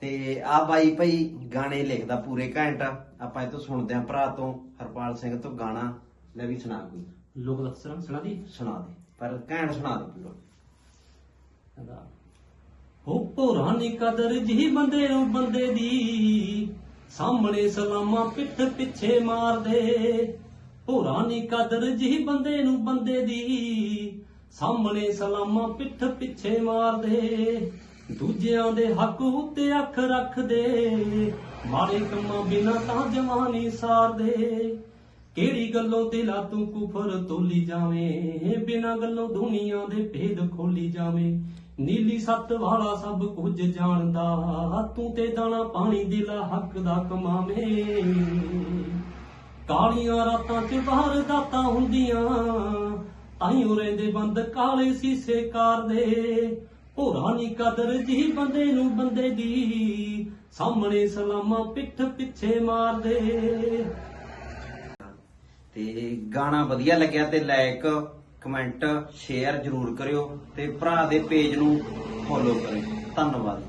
ਤੇ ਆ ਬਾਈ ਭਾਈ ਗਾਣੇ ਲਿਖਦਾ ਪੂਰੇ ਘੰਟਾ ਆਪਾਂ ਇਹ ਤੋਂ ਸੁਣਦੇ ਆਂ ਭਰਾ ਤੋਂ ਹਰਪਾਲ ਸਿੰਘ ਤੋਂ ਗਾਣਾ। ਲੈ ਵੀ ਸੁਣਾ ਕੋਈ। ਲੋਕ ਦੱਸਣ ਸੁਣਾ ਦੀ? ਸੁਣਾ ਦੇ ਪਰ ਘੈਂਟ ਸੁਣਾ ਦੇ ਪੂਰਾ। ਕਹਿੰਦਾ ਹੋ ਪੁਰਾਣੀ ਕਦਰ ਜੀ ਬੰਦੇ ਨੂੰ ਬੰਦੇ ਦੀ ਸਾਹਮਣੇ ਸਲਾਮਾਂ ਪਿੱਠ ਪਿੱਛੇ ਮਾਰਦੇ। ਪੁਰਾਣੀ ਕਦਰ ਜੀ ਬੰਦੇ ਨੂੰ ਬੰਦੇ ਦੀ ਸਾਹਮਣੇ ਸਲਾਮਾਂ ਪਿੱਠ ਪਿੱਛੇ ਮਾਰਦੇ। ਦੂਜਿਆਂ ਦੇ ਹੱਕ ਉੱਤੇ ਅੱਖ ਰੱਖਦੇ, ਮਾੜੇ ਕੰਮਾਂ ਬਿਨਾਂ ਤਾਂ ਜਵਾਨੀ ਸਾਰਦੇ। ਕਿਹੜੀ ਗੱਲੋਂ ਦਿਲਾ ਤੂੰ ਕੁਫਰ ਤੋਲੀ ਜਾਵੇਂ, ਬਿਨਾਂ ਗੱਲੋਂ ਦੁਨੀਆ ਦੇ ਭੇਦ ਖੋਲੀ ਜਾਵੇਂ। ਨੀਲੀ ਸੱਤ ਵਾਲਾ ਸਭ ਕੁਝ ਜਾਣਦਾ, ਤੂੰ ਤੇ ਦਾਣਾ ਪਾਣੀ ਦਿਲਾ ਹੱਕ ਦਾ ਕਮਾਵੇਂ। ਕਾਲੀਆਂ ਰਾਤਾਂ 'ਚ ਬਾਹਰ ਦਾਤਾਂ ਹੁੰਦੀਆਂ ਅਸੀਂ ਉਰੇ ਦੇ ਬੰਦ ਕਾਲੇ ਸੀਸੇ ਕਾਰ ਦੇ ਭੋਰਾ ਨੀ ਕਦਰ ਜੀ ਬੰਦੇ ਨੂੰ ਬੰਦੇ ਦੀ। ਸਾਹਮਣੇ ਸਲਾਮਾਂ ਪਿੱਠ ਪਿੱਛੇ ਮਾਰਦੇ। ਤੇ ਗਾਣਾ ਵਧੀਆ ਲੱਗਿਆ ਤੇ ਲਾਇਕ ਕਮੈਂਟ ਸ਼ੇਅਰ ਜ਼ਰੂਰ ਕਰਿਓ ਤੇ ਭਰਾ ਦੇ ਪੇਜ ਨੂੰ ਫੋਲੋ ਕਰਿਓ। ਧੰਨਵਾਦ।